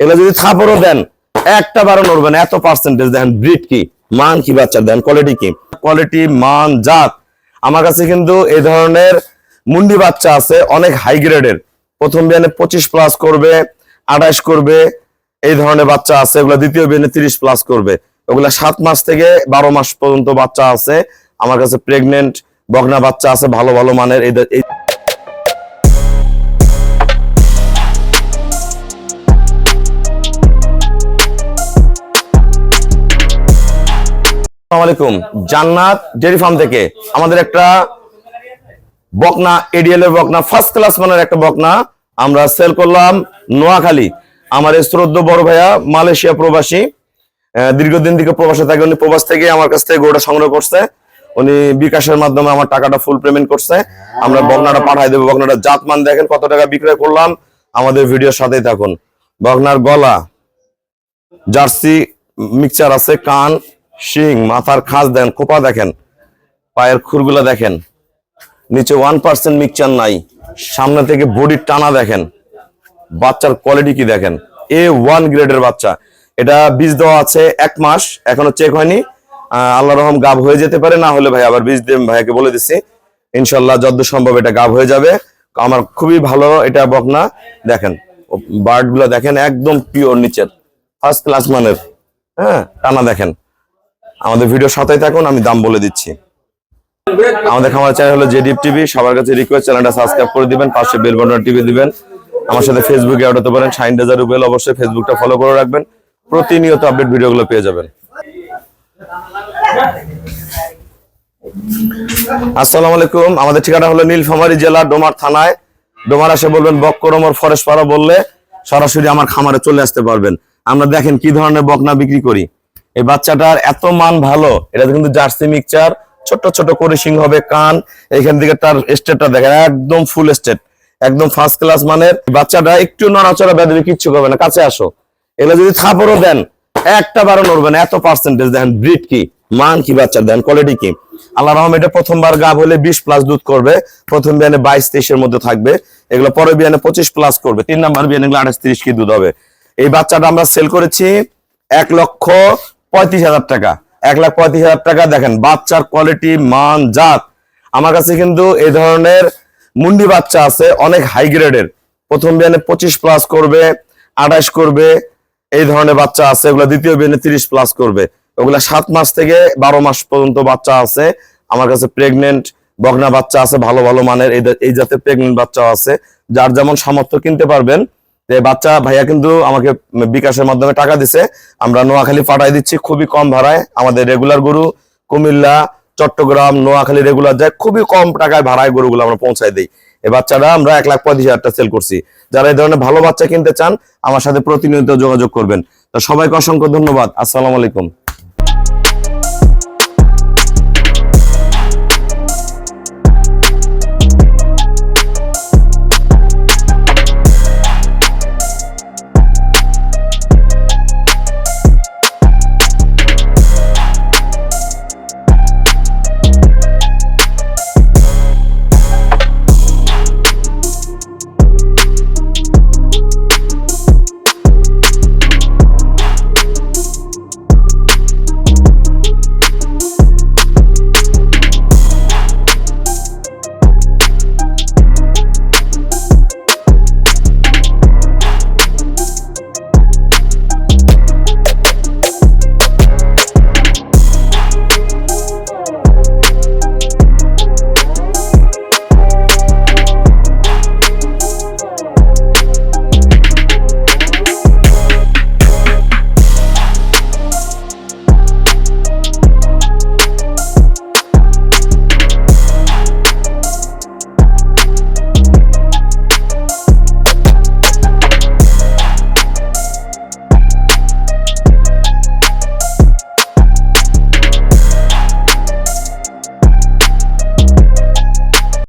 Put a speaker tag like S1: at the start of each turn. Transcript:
S1: এগুলো যদি থাপড়ও দেন, একটা বারো নড়বে না। এত পার্সেন্টেজ দেখেন ব্রিড কি? মান কি বাচ্চার দেন কোয়ালিটি কি? কোয়ালিটি মান, জাত। আমার কাছে কিন্তু এই ধরনের মুন্ডি বাচ্চা আছে, অনেক হাই গ্রেডের প্রথম বিয়ানে পঁচিশ প্লাস করবে, আঠাশ করবে, এই ধরনের বাচ্চা আছে। এগুলো দ্বিতীয় বিয়ানে তিরিশ প্লাস করবে। ওগুলা সাত মাস থেকে বারো মাস পর্যন্ত বাচ্চা আছে। আমার কাছে প্রেগনেন্ট বগনা বাচ্চা আছে, ভালো ভালো মানের। এই জান্নাত ডেয়ারি ফার্ম থেকে আমাদের একটা বকনা এডিএল এর বকনা ফার্স্ট ক্লাস মানের একটা বকনা আমরা সেল করলাম নোয়াখালী। আমার শ্রদ্ধ বড় ভাইয়া মালয়েশিয়া প্রবাসী। দীর্ঘদিন থেকে প্রবাসে থাকে, উনি প্রবাস থেকে আমার কাছ থেকে গরুটা সংগ্রহ করছে। উনি বিকাশের মাধ্যমে আমার টাকাটা ফুল পেমেন্ট করছে। আমরা বকনাটা পাঠাই দেবো। বকনাটা জাতমান দেখেন কত টাকা বিক্রয় করলাম। আমাদের ভিডিওর সাথেই থাকুন। বকনার গলা, জার্সি মিক্সচার আছে, কান শিং, মাথার খাস দেখেন খোপা দেখেন, পায়ের খুরগুলা দেখেন, নিচে ওয়ান পার্সেন্ট মিক্সচার নাই, সামনে থেকে বডির টানা দেখেন, বাচ্চার কোয়ালিটি কি দেখেন? এ ওয়ান গ্রেডের বাচ্চা। এটা বীজ দেওয়া আছে এক মাস, এখনও চেক হয়নি। আল্লাহ রহম গাব হয়ে যেতে পারে, না হলে ভাই আবার বীজ দিয়ে ভাইয়াকে বলে দিচ্ছি। ইনশাল্লাহ যত সম্ভব এটা গাব হয়ে যাবে। আমার খুবই ভালো, এটা বকনা, দেখেন বার্ডগুলো দেখেন, একদম পিওর নিচের ফার্স্ট ক্লাস মানের হ্যাঁ টানা দেখেন। আমাদের ভিডিও সাথেই থাকুন, আমি দাম বলে দিচ্ছি। আমাদের খামার চ্যানেল হলো জেডিপ টিভি, সবার কাছে রিকোয়েস্ট চ্যানেলটা সাবস্ক্রাইব করে দিবেন, পাশে বেল বাটন টিভি দিবেন। আমার সাথে ফেসবুকে অ্যাড হতে পারেন শাইন ডেজার রুবেল, অবশ্যই ফেসবুকটা ফলো করে রাখবেন। প্রতিনিয়ত আপডেট ভিডিওগুলো পেয়ে যাবেন। আসসালামু আলাইকুম, আমাদের ঠিকানা হলো নীলফামারী জেলা, ডোমার থানায়। ডোমার আসে বলবেন বক্করমর ফরেস্ট পাড়া বললে সরাসরি আমার খামারে চলে আসতে পারবেন। আমরা দেখেন কি ধরনের বকনা বিক্রি করি। এই বাচ্চাটার এত মান ভালো, এটা কিন্তু জার্সি মিক্সচার ছোট ছোট করে সিং হবে, কান, এখান থেকে তার স্টেটটা দেখেন, একদম ফুল স্টেট একদম ফার্স্ট ক্লাস মানের। বাচ্চাটা একটু নড়াচড়া বেদবে কিচ্ছু করবে না, কাছে আসো। এগুলো যদি থাপড়ও দেন, একটা বারো নড়বে না, এত পার্সেন্টেজ দেখেন ব্রিড কি, মান কি বাচ্চা দেন কোয়ালিটি কি। আল্লাহ রহম এটা প্রথমবার গাব হলে বিশ প্লাস দুধ করবে, প্রথম বিয়ানে বাইশ তেইশের মধ্যে থাকবে, এগুলো পরে বিয়ানে পঁচিশ প্লাস করবে, তিন নাম্বার বিয়ানে এগুলো আঠাশ তিরিশ কি দুধ হবে। এই বাচ্চাটা আমরা সেল করেছি এক লক্ষ পঁয়ত্রিশ হাজার টাকা, এক লাখ পঁয়ত্রিশ হাজার টাকা। দেখেন, বাচ্চার কোয়ালিটি মান, জাত। আমার কাছে কিন্তু এই ধরনের মুন্ডি বাচ্চা আছে, অনেক হাই গ্রেডের প্রথম বিয়ানে পঁচিশ প্লাস করবে, আঠাশ করবে, এই ধরনের বাচ্চা আছে। এগুলো দ্বিতীয় বিয়ানে তিরিশ প্লাস করবে। ওগুলা সাত মাস থেকে বারো মাস পর্যন্ত বাচ্চা আছে। আমার কাছে প্রেগনেন্ট বগনা বাচ্চা আছে, ভালো ভালো মানের। এই এই জাতের প্রেগনেন্ট বাচ্চা আছে। যার যেমন সামর্থ্য কিনতে পারবেন যে বাচ্চা ভাইয়া কিন্তু আমাকে বিকাশের মাধ্যমে টাকা দিছে। আমরা নোয়াখালী পাঠাই দিচ্ছি, খুবই কম ভাড়ায়। আমাদের রেগুলার গরু কুমিল্লা, চট্টগ্রাম, নোয়াখালী রেগুলার যায়, খুবই কম টাকায় ভাড়ায় গরুগুলো আমরা পৌঁছায় দিই। এই বাচ্চাটা আমরা এক লাখ পঁয়ত্রিশ হাজারটা সেল করছি। যারা এই ধরনের ভালো বাচ্চা কিনতে চান, আমার সাথে প্রতিনিয়ত যোগাযোগ করবেন। তো সবাইকে অসংখ্য ধন্যবাদ। আসসালামু আলাইকুম।